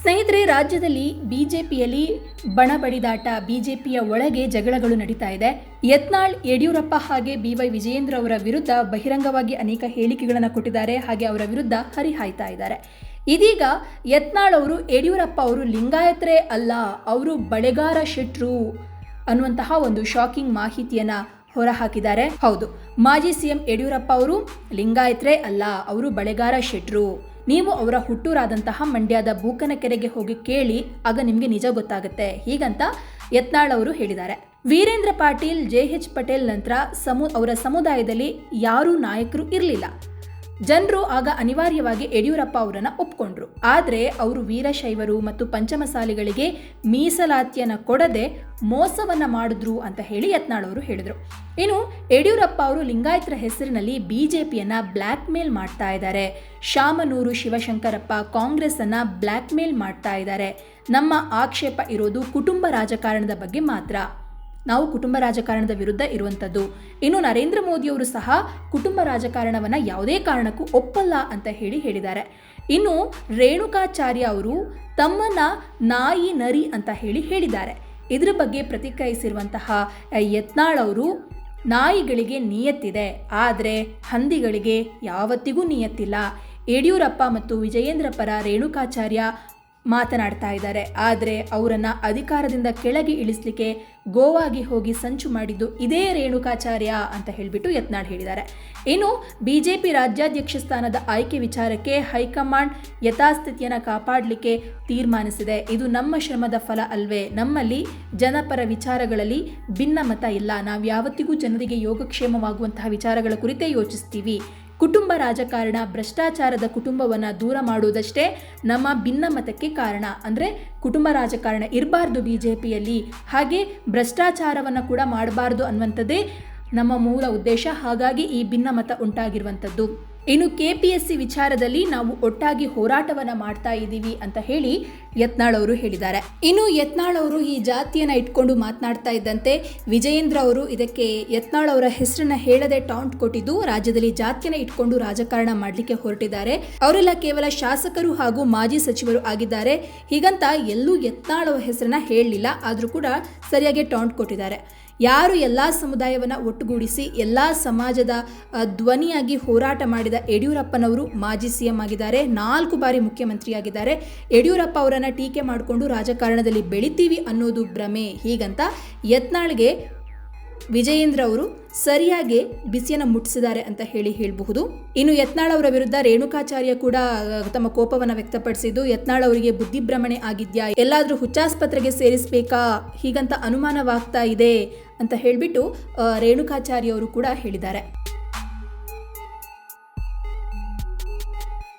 ಸ್ನೇಹಿತರೆ, ರಾಜ್ಯದಲ್ಲಿ ಬಿಜೆಪಿಯಲ್ಲಿ ಬಣ ಬಡಿದಾಟ ಬಿಜೆಪಿಯ ಒಳಗೆ ಜಗಳಗಳು ನಡೀತಾ ಇದೆ. ಯತ್ನಾಳ್ ಯಡಿಯೂರಪ್ಪ ಹಾಗೆ ಬಿ ವೈ ವಿಜಯೇಂದ್ರ ಅವರ ವಿರುದ್ಧ ಬಹಿರಂಗವಾಗಿ ಅನೇಕ ಹೇಳಿಕೆಗಳನ್ನು ಕೊಟ್ಟಿದ್ದಾರೆ, ಹಾಗೆ ಅವರ ವಿರುದ್ಧ ಹರಿಹಾಯ್ತಾ ಇದ್ದಾರೆ. ಇದೀಗ ಯತ್ನಾಳ್ ಅವರು ಯಡಿಯೂರಪ್ಪ ಅವರು ಲಿಂಗಾಯತರೇ ಅಲ್ಲ, ಅವರು ಬಳೆಗಾರ ಶೆಟ್ರು ಅನ್ನುವಂತಹ ಒಂದು ಶಾಕಿಂಗ್ ಮಾಹಿತಿಯನ್ನ ಹೊರಹಾಕಿದ್ದಾರೆ. ಹೌದು, ಮಾಜಿ ಸಿಎಂ ಯಡಿಯೂರಪ್ಪ ಅವರು ಲಿಂಗಾಯತರೇ ಅಲ್ಲ, ಅವರು ಬಳೆಗಾರ ಶೆಟ್ರು. ನೀವು ಅವರ ಹುಟ್ಟೂರಾದಂತಹ ಮಂಡ್ಯದ ಬೂಕನಕೆರೆಗೆ ಹೋಗಿ ಕೇಳಿ ಆಗ ನಿಮಗೆ ನಿಜ ಗೊತ್ತಾಗುತ್ತೆ. ಹೀಗಂತ ಯತ್ನಾಳ್ ಅವರು ಹೇಳಿದ್ದಾರೆ. ವೀರೇಂದ್ರ ಪಾಟೀಲ್, ಜೆ ಎಚ್ ಪಟೇಲ್ ನಂತರ ಸಮು ಅವರ ಸಮುದಾಯದಲ್ಲಿ ಯಾರೂ ನಾಯಕರು ಇರಲಿಲ್ಲ. ಜನರು ಆಗ ಅನಿವಾರ್ಯವಾಗಿ ಯಡಿಯೂರಪ್ಪ ಅವರನ್ನ ಒಪ್ಕೊಂಡ್ರು. ಆದರೆ ಅವರು ವೀರಶೈವರು ಮತ್ತು ಪಂಚಮಸಾಲಿಗಳಿಗೆ ಮೀಸಲಾತಿಯನ್ನು ಕೊಡದೆ ಮೋಸವನ್ನ ಮಾಡಿದ್ರು ಅಂತ ಹೇಳಿ ಯತ್ನಾಳ್ ಅವರು ಹೇಳಿದರು. ಇನ್ನು ಯಡಿಯೂರಪ್ಪ ಅವರು ಲಿಂಗಾಯತರ ಹೆಸರಿನಲ್ಲಿ ಬಿಜೆಪಿಯನ್ನ ಬ್ಲ್ಯಾಕ್ ಮೇಲ್ ಮಾಡ್ತಾ ಇದ್ದಾರೆ. ಶಾಮನೂರು ಶಿವಶಂಕರಪ್ಪ ಕಾಂಗ್ರೆಸ್ ಅನ್ನ ಬ್ಲ್ಯಾಕ್ ಮೇಲ್ ಮಾಡ್ತಾ ಇದ್ದಾರೆ. ನಮ್ಮ ಆಕ್ಷೇಪ ಇರೋದು ಕುಟುಂಬ ರಾಜಕಾರಣದ ಬಗ್ಗೆ ಮಾತ್ರ. ನಾವು ಕುಟುಂಬ ರಾಜಕಾರಣದ ವಿರುದ್ಧ ಇರುವಂಥದ್ದು. ಇನ್ನು ನರೇಂದ್ರ ಮೋದಿಯವರು ಸಹ ಕುಟುಂಬ ರಾಜಕಾರಣವನ್ನು ಯಾವುದೇ ಕಾರಣಕ್ಕೂ ಒಪ್ಪಲ್ಲ ಅಂತ ಹೇಳಿ ಹೇಳಿದ್ದಾರೆ. ಇನ್ನು ರೇಣುಕಾಚಾರ್ಯ ಅವರು ತಮ್ಮನ್ನ ನಾಯಿ, ನರಿ ಅಂತ ಹೇಳಿ ಹೇಳಿದ್ದಾರೆ. ಇದರ ಬಗ್ಗೆ ಪ್ರತಿಕ್ರಿಯಿಸಿರುವಂತಹ ಯತ್ನಾಳ್ ಅವರು, ನಾಯಿಗಳಿಗೆ ನಿಯತ್ತಿದೆ, ಆದರೆ ಹಂದಿಗಳಿಗೆ ಯಾವತ್ತಿಗೂ ನಿಯತ್ತಿಲ್ಲ. ಯಡಿಯೂರಪ್ಪ ಮತ್ತು ವಿಜಯೇಂದ್ರ ಪರ ರೇಣುಕಾಚಾರ್ಯ ಮಾತನಾಡ್ತಾ ಇದ್ದಾರೆ. ಆದರೆ ಅವರನ್ನು ಅಧಿಕಾರದಿಂದ ಕೆಳಗೆ ಇಳಿಸ್ಲಿಕ್ಕೆ ಗೋವಾಗೆ ಹೋಗಿ ಸಂಚು ಮಾಡಿದ್ದು ಇದೇ ರೇಣುಕಾಚಾರ್ಯ ಅಂತ ಹೇಳಿಬಿಟ್ಟು ಯತ್ನಾಳ್ ಹೇಳಿದ್ದಾರೆ. ಇನ್ನು ಬಿಜೆಪಿ ರಾಜ್ಯಾಧ್ಯಕ್ಷ ಸ್ಥಾನದ ಆಯ್ಕೆ ವಿಚಾರಕ್ಕೆ ಹೈಕಮಾಂಡ್ ಯಥಾಸ್ಥಿತಿಯನ್ನು ಕಾಪಾಡಲಿಕ್ಕೆ ತೀರ್ಮಾನಿಸಿದೆ. ಇದು ನಮ್ಮ ಶ್ರಮದ ಫಲ ಅಲ್ವೇ? ನಮ್ಮಲ್ಲಿ ಜನಪರ ವಿಚಾರಗಳಲ್ಲಿ ಭಿನ್ನಮತ ಇಲ್ಲ. ನಾವು ಯಾವತ್ತಿಗೂ ಜನರಿಗೆ ಯೋಗಕ್ಷೇಮವಾಗುವಂತಹ ವಿಚಾರಗಳ ಕುರಿತೇ ಯೋಚಿಸ್ತೀವಿ. ಕುಟುಂಬ ರಾಜಕಾರಣ, ಭ್ರಷ್ಟಾಚಾರದ ಕುಟುಂಬವನ್ನು ದೂರ ಮಾಡುವುದಷ್ಟೇ ನಮ್ಮ ಭಿನ್ನಮತಕ್ಕೆ ಕಾರಣ. ಅಂದರೆ ಕುಟುಂಬ ರಾಜಕಾರಣ ಇರಬಾರ್ದು ಬಿ ಜೆ ಪಿಯಲ್ಲಿ ಹಾಗೆ ಭ್ರಷ್ಟಾಚಾರವನ್ನು ಕೂಡ ಮಾಡಬಾರ್ದು ಅನ್ನುವಂಥದ್ದೇ ನಮ್ಮ ಮೂಲ ಉದ್ದೇಶ. ಹಾಗಾಗಿ ಈ ಭಿನ್ನಮತ ಉಂಟಾಗಿರುವಂಥದ್ದು. ಇನ್ನು ಕೆ ಸಿ ವಿಚಾರದಲ್ಲಿ ನಾವು ಒಟ್ಟಾಗಿ ಹೋರಾಟವನ್ನ ಮಾಡ್ತಾ ಇದ್ದೀವಿ ಅಂತ ಹೇಳಿ ಯತ್ನಾಳ್ ಅವರು ಹೇಳಿದ್ದಾರೆ. ಇನ್ನು ಯತ್ನಾಳ್ ಅವರು ಈ ಜಾತಿಯನ್ನ ಇಟ್ಕೊಂಡು ಮಾತನಾಡ್ತಾ ಇದ್ದಂತೆ ವಿಜಯೇಂದ್ರ ಅವರು ಇದಕ್ಕೆ ಯತ್ನಾಳ್ ಅವರ ಹೆಸರನ್ನ ಹೇಳದೆ ಟಾಂಟ್ ಕೊಟ್ಟಿದ್ದು ರಾಜ್ಯದಲ್ಲಿ ಜಾತಿಯನ್ನ ಇಟ್ಕೊಂಡು ರಾಜಕಾರಣ ಮಾಡಲಿಕ್ಕೆ ಹೊರಟಿದ್ದಾರೆ. ಅವರೆಲ್ಲ ಕೇವಲ ಶಾಸಕರು ಹಾಗೂ ಮಾಜಿ ಸಚಿವರು ಆಗಿದ್ದಾರೆ. ಹೀಗಂತ ಎಲ್ಲೂ ಯತ್ನಾಳ್ ಅವರ ಹೆಸರನ್ನ ಹೇಳಲಿಲ್ಲ. ಆದರೂ ಕೂಡ ಸರಿಯಾಗಿ ಟಾಂಟ್ ಕೊಟ್ಟಿದ್ದಾರೆ. ಯಾರು ಎಲ್ಲ ಸಮುದಾಯವನ್ನು ಒಟ್ಟುಗೂಡಿಸಿ, ಎಲ್ಲ ಸಮಾಜದ ಧ್ವನಿಯಾಗಿ ಹೋರಾಟ ಮಾಡಿದ ಯಡಿಯೂರಪ್ಪನವರು ಮಾಜಿ ಸಿಎಂ ಆಗಿದ್ದಾರೆ, ನಾಲ್ಕು ಬಾರಿ ಮುಖ್ಯಮಂತ್ರಿಯಾಗಿದ್ದಾರೆ. ಯಡಿಯೂರಪ್ಪ ಅವರನ್ನು ಟೀಕೆ ಮಾಡಿಕೊಂಡು ರಾಜಕಾರಣದಲ್ಲಿ ಬೆಳಿತೀವಿ ಅನ್ನೋದು ಭ್ರಮೆ. ಹೀಗಂತ ಯತ್ನಾಳ್ಗೆ ವಿಜಯೇಂದ್ರ ಅವರು ಸರಿಯಾಗಿ ಬಿಸಿಯನ್ನು ಮುಟ್ಟಿಸಿದ್ದಾರೆ ಅಂತ ಹೇಳಿ ಹೇಳಬಹುದು. ಇನ್ನು ಯತ್ನಾಳ್ ಅವರ ವಿರುದ್ಧ ರೇಣುಕಾಚಾರ್ಯ ಕೂಡ ತಮ್ಮ ಕೋಪವನ್ನು ವ್ಯಕ್ತಪಡಿಸಿದ್ದು, ಯತ್ನಾಳ್ ಅವರಿಗೆ ಬುದ್ಧಿಭ್ರಮಣೆ ಆಗಿದ್ಯಾ, ಎಲ್ಲಾದರೂ ಹುಚ್ಚಾಸ್ಪತ್ರೆಗೆ ಸೇರಿಸಬೇಕಾ, ಹೀಗಂತ ಅನುಮಾನವಾಗ್ತಾ ಇದೆ ಅಂತ ಹೇಳಿಬಿಟ್ಟು ರೇಣುಕಾಚಾರ್ಯ ಅವರು ಕೂಡ ಹೇಳಿದ್ದಾರೆ.